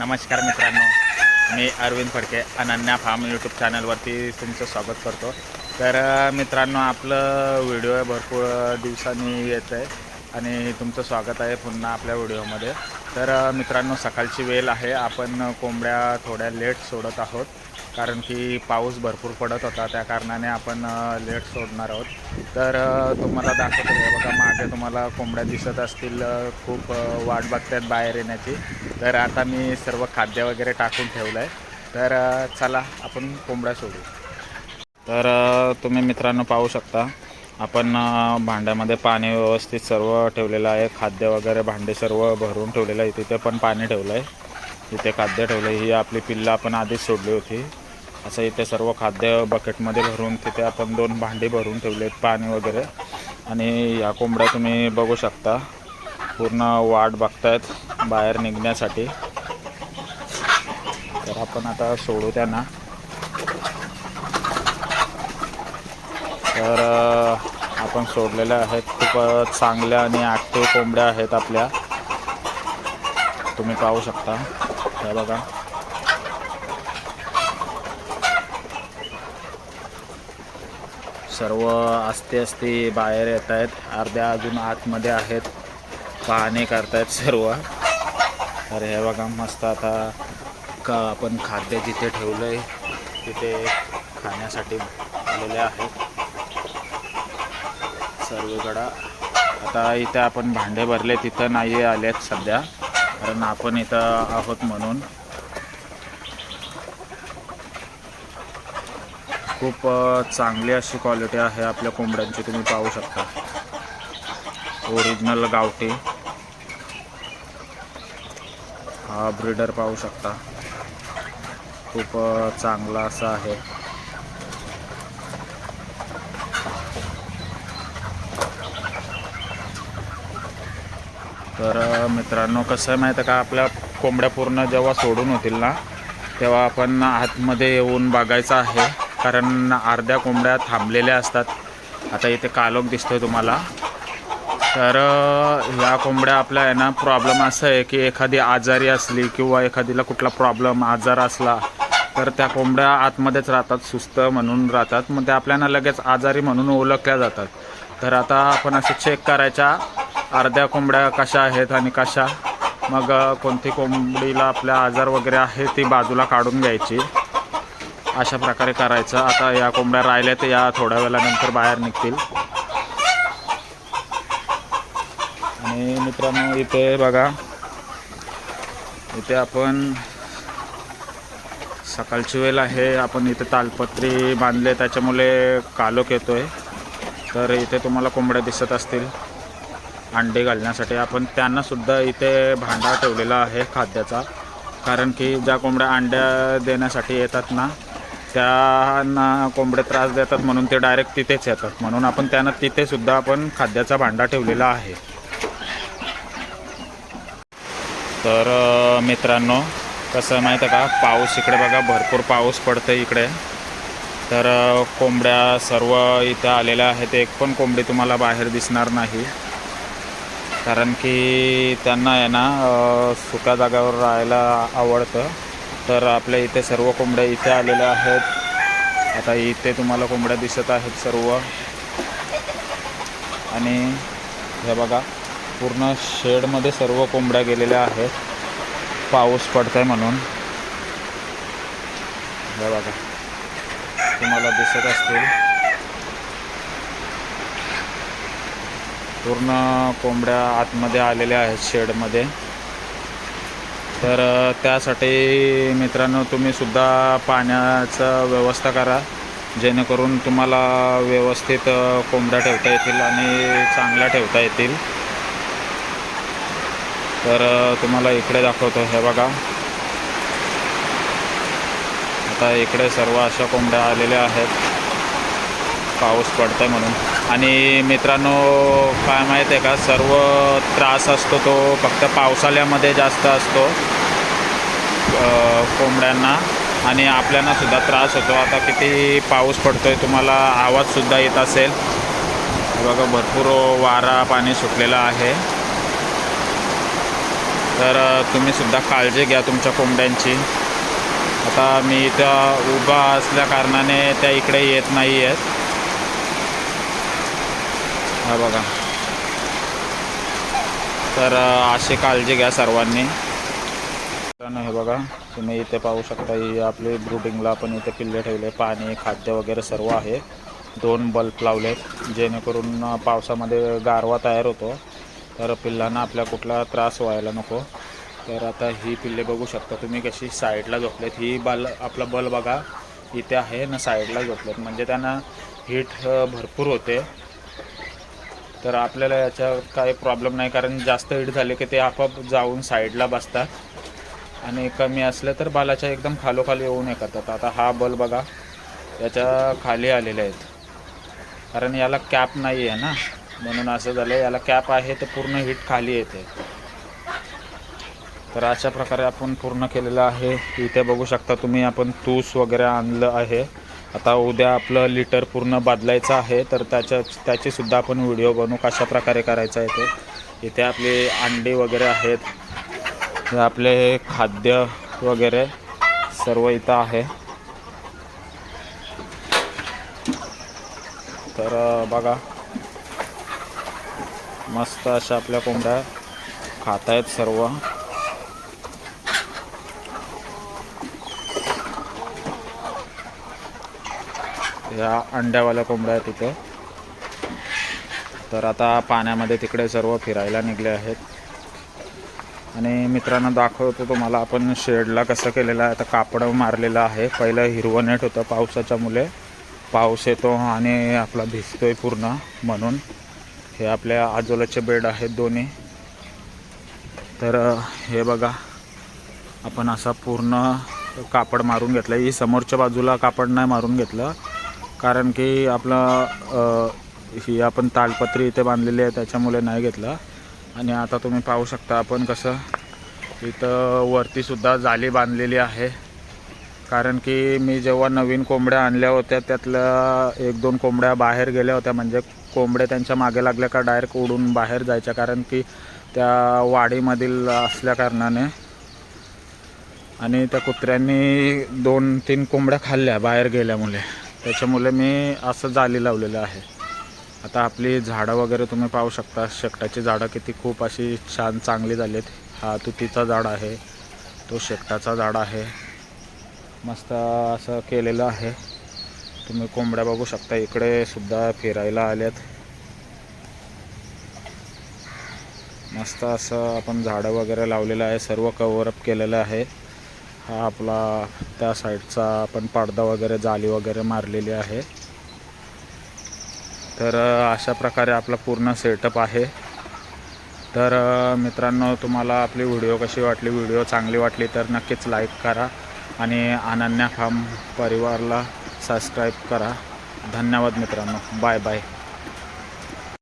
नमस्कार मित्रांनो मी अरविंद फडके अनन्या फार्म यूट्यूब चॅनलवरती तुमचं स्वागत करतो. तर मित्रांनो आपलं व्हिडिओ भरपूर दिवसांनी येत आहे आणि तुमचं स्वागत आहे पुन्हा आपल्या व्हिडिओमध्ये. तर मित्रांनो सकाळची वेळ आहे. आपण कोंबड्या थोड्या लेट सोडत आहोत. कारण की पाऊस भरपूर पडत होता त्या कारणाने आपण लेट सोडणार आहोत. तर तुम्हाला दाखवतो आहे बघा मागे तुम्हाला कोंबड्या दिसत असतील खूप वाट बघतात बाहेर येण्याची. तर आता मी सर्व खाद्य वगैरे टाकून ठेवलं आहे तर चला आपण कोंबड्या सोडू. तर तुम्ही मित्रांनो पाहू शकता आपण भांड्यामध्ये पाणी व्यवस्थित सर्व ठेवलेलं आहे. खाद्य वगैरे भांडे सर्व भरून ठेवलेलं आहे. तिथे पण पाणी ठेवलं आहे तिथे खाद्य ठेवलं आहे ही आपली पिल्लं आपण आधीच सोडली होती. असं इथे सर्व खाद्य बकेटमध्ये भरून तिथे आपण दोन भांडी भरून ठेवले आहेत पाणी वगैरे. आणि या कोंबड्या तुम्ही बघू शकता. पूर्ण वाट बघतायत बाहेर निघण्यासाठी. तर आपण आता सोडू त्यांना. तर आपण सोडलेल्या आहेत. खूप चांगल्या आणि ॲक्टिव्ह कोंबड्या आहेत आपल्या. तुम्ही पाहू शकता. हे बघा. सर्व असते असते बाहेर येत आहेत अर्ध्या अजून आतमध्ये आहेत. पाहणी करतायत सर्व. तर हे बघा मस्त आता का आपण खाद्य जिथे ठेवलं आहे तिथे खाण्यासाठी आलेले आहेत. सर्वकडं. आता इथं आपण भांडे भरले तिथं नाही आले आहेत सध्या. कारण आपण इथं आहोत म्हणून. खूप चांगली अशी क्वालिटी आहे आपल्या कोंबड्यांची तुम्ही पाहू शकता. ओरिजिनल गावठी. हा ब्रीडर पाहू शकता. खूप चांगला असा आहे. तर मित्रांनो कसं आहे माहिती आहे का? आपल्या कोंबड्या पूर्ण जेव्हा सोडून होतील ना तेव्हा आपण आतमध्ये येऊन बघायचं आहे. कारण अर्ध्या कोंबड्या थांबलेल्या असतात. आता इथे कालोख दिसतोय तुम्हाला. तर ह्या कोंबड्या आपल्या आहे ना प्रॉब्लेम असं आहे की एखादी आजारी असली किंवा एखादीला कुठला प्रॉब्लेम आजार असला तर त्या कोंबड्या आतमध्येच राहतात सुस्त म्हणून राहतात. मग त्या आपल्याला लगेच आजारी म्हणून ओळखल्या जातात. तर आता आपण असं चेक करायच्या अर्ध्या कोंबड्या कशा आहेत आणि कशा. मग कोणती कोंबडीला आपल्या आजार वगैरे आहे ती बाजूला काढून घ्यायची. अशा प्रकारे करायचं. आता या कोंबड्या राहिल्या तर या थोड्या वेळानंतर बाहेर निघतील. आणि मित्रांनो इथे बघा. इथे आपण सकाळची वेळ आहे. आपण इथे तालपत्री बांधले. त्याच्यामुळे कालोख आहे तर इथे तुम्हाला कोंबड्या दिसत असतील. अंडे घालण्यासाठी. आपण त्यांनासुद्धा इथे भांडा ठेवलेला आहे खाद्याचा. कारण की ज्या कोंबड्या अंड्या देण्यासाठी येतात ना त्यांना कोंबडे त्रास देतात म्हणून ते डायरेक्ट तिथेच येतात. म्हणून आपण त्यांना तिथे सुद्धा आपण खाद्याचा भांडा ठेवलेला आहे. तर मित्रांनो कसं माहीत आहे का? पाऊस इकडे बघा भरपूर पाऊस पडतो इकडे. तर कोंबड्या सर्व इथं आलेल्या आहेत. एक पण कोंबडी तुम्हाला बाहेर दिसणार नाही. कारण की त्यांना आहे ना सुक्या जागावर राहायला आवडतं. तर आपल्या इथे सर्व कोंबड्या इथे आलेल्या आहेत. आता इथे तुम्हाला कोंबड्या दिसत आहेत सर्व. आणि हे बघा पूर्ण शेडमध्ये सर्व कोंबड्या गेलेल्या आहेत. पाऊस पडतोय म्हणून. हे बघा तुम्हाला दिसत असतील. पूर्ण कोंबड्या आतमध्ये आलेल्या आहेत शेडमध्ये. तर त्यासाठी मित्रांनो तुम्हीसुद्धा पाण्याचा पाण्याचं व्यवस्था करा. जेणेकरून तुम्हाला व्यवस्थित कोंबड्या ठेवता येतील आणि चांगल्या ठेवता येतील. तर तुम्हाला इकडे दाखवतो हे बघा. आता इकडे सर्व अशा कोंबड्या आलेल्या आहेत. पाऊस पडतोय म्हणून. आणि मित्रांनो काय माहीत आहे का? सर्व त्रास असतो तो फक्त पावसाळ्यामध्ये जास्त असतो कोंबड्यांना. आणि आपल्याला सुद्धा त्रास होतो. आता किती पाऊस पडतो आहे तुम्हाला आवाजसुद्धा येत असेल. बघा भरपूर वारा पाणी सुटलेलं आहे. तर तुम्हीसुद्धा तुम्ही सुद्धा काळजी घ्या तुमच्या कोंबड्यांची. आता मी इथं उभा असल्या कारणाने त्या इकडे येत नाही आहेत हा बघा. तर अशी काळजी घ्या सर्वांनी. हे बघा तुम्ही इथे पाहू शकता ही आपली ब्रुडिंगला आपण इथे पिल्ले ठेवले पाणी खाद्य वगैरे सर्व आहे. दोन बल्ब लावलेत जेणेकरून पावसामध्ये गारवा तयार होतो. तर पिल्लांना आपल्या कुठला त्रास व्हायला नको. तर आता ही पिल्ले बघू शकता तुम्ही कशी साईडला झोपलेत. ही बल आपला बल बघा इथे आहे ना साईडला झोपलेत. म्हणजे त्यांना हीट भरपूर होते. तर आपल्याला याच्या काही प्रॉब्लेम नाही कारण जास्त हीट झाले की ते आपोआप जाऊन साईडला बसतात. आणि कमी असले तर बालाच्या एकदम खालोखाली येऊ नये करतात. आता हा बल बघा याच्या खाली आलेले आहेत. कारण याला कॅप नाही आहे ना. म्हणून असं झालं याला कॅप आहे तर पूर्ण हीट खाली येते. तर अशा प्रकारे आपण पूर्ण केलेलं आहे. इथे बघू शकता तुम्ही आपण तूस वगैरे आणलं आहे. आता उद्या आपलं लिटर पूर्ण बदलायचं आहे तर त्याच्या त्याचीसुद्धा आपण व्हिडिओ बनवू कशा प्रकारे करायचं आहे ते. इथे आपले अंडी वगैरे आहेत. आपले खाद्य वगैरे सर्व इथं आहे. तर बघा. मस्त अशा आपल्या कोंबड्या खात आहेत सर्व. या अंड्यावाल्या कोंबड्या आहेत तिथं तर आता पाण्यामध्ये तिकडे सर्व फिरायला निघले आहेत. आणि मित्रांनो दाखवतो तुम्हाला आपण शेडला कसं केलेलं आहे. आता कापड मारलेलं आहे. पहिलं हिरवं नेट होतं पावसाच्या मुले. पाऊस येतो आणि आपला भिजतोय पूर्ण म्हणून. हे आपल्या आजोलाचे बेड आहेत दोन्ही. तर हे बघा. आपण असा पूर्ण कापड मारून घेतलं. ही समोरच्या बाजूला कापड नाही मारून घेतलं. कारण की आपलं ही आपण तालपत्री इथे बांधलेली आहे त्याच्यामुळे नाही घेतलं. आणि आता तुम्ही पाहू शकता आपण कसं इथं वरतीसुद्धा जाली बांधलेली आहे. कारण की मी जेव्हा नवीन कोंबड्या आणल्या होत्या त्यातल्या एक दोन कोंबड्या बाहेर गेल्या होत्या. म्हणजे कोंबड्या त्यांच्या मागे लागल्या का डायरेक्ट उडून बाहेर जायच्या. कारण की त्या वाडीमधील असल्याकारणाने आणि त्या कुत्र्यांनी दोन तीन कोंबड्या खाल्ल्या बाहेर गेल्यामुळे. त्याच्यामुळे मी असं जाली लावलेलं आहे. आता आपली झाडं वगैरे तुम्ही पाहू शकता. शेकटाची झाडं किती खूप अशी छान चांगली झाली आहेत हा तुतीचा झाड आहे. तो शेकटाचा झाड आहे. मस्त असं केलेलं आहे. तुम्ही कोंबड्या बघू शकता. इकडे सुद्धा फिरायला आल्यात मस्त असं आपण झाडं वगैरे लावलेलं आहे. सर्व कवरअप केलेलं आहे. हा आपला त्या साईडचा आपण पडदा वगैरे जाली वगैरे मारलेली आहे. तर अशा प्रकारे आपला पूर्ण सेटअप आहे. तर मित्रांनो तुम्हाला आपली व्हिडिओ कशी वाटली? व्हिडिओ चांगली वाटली तर नक्कीच लाईक करा आणि अनन्या फार्म परिवारला सबस्क्राईब करा. धन्यवाद मित्रांनो. Bye bye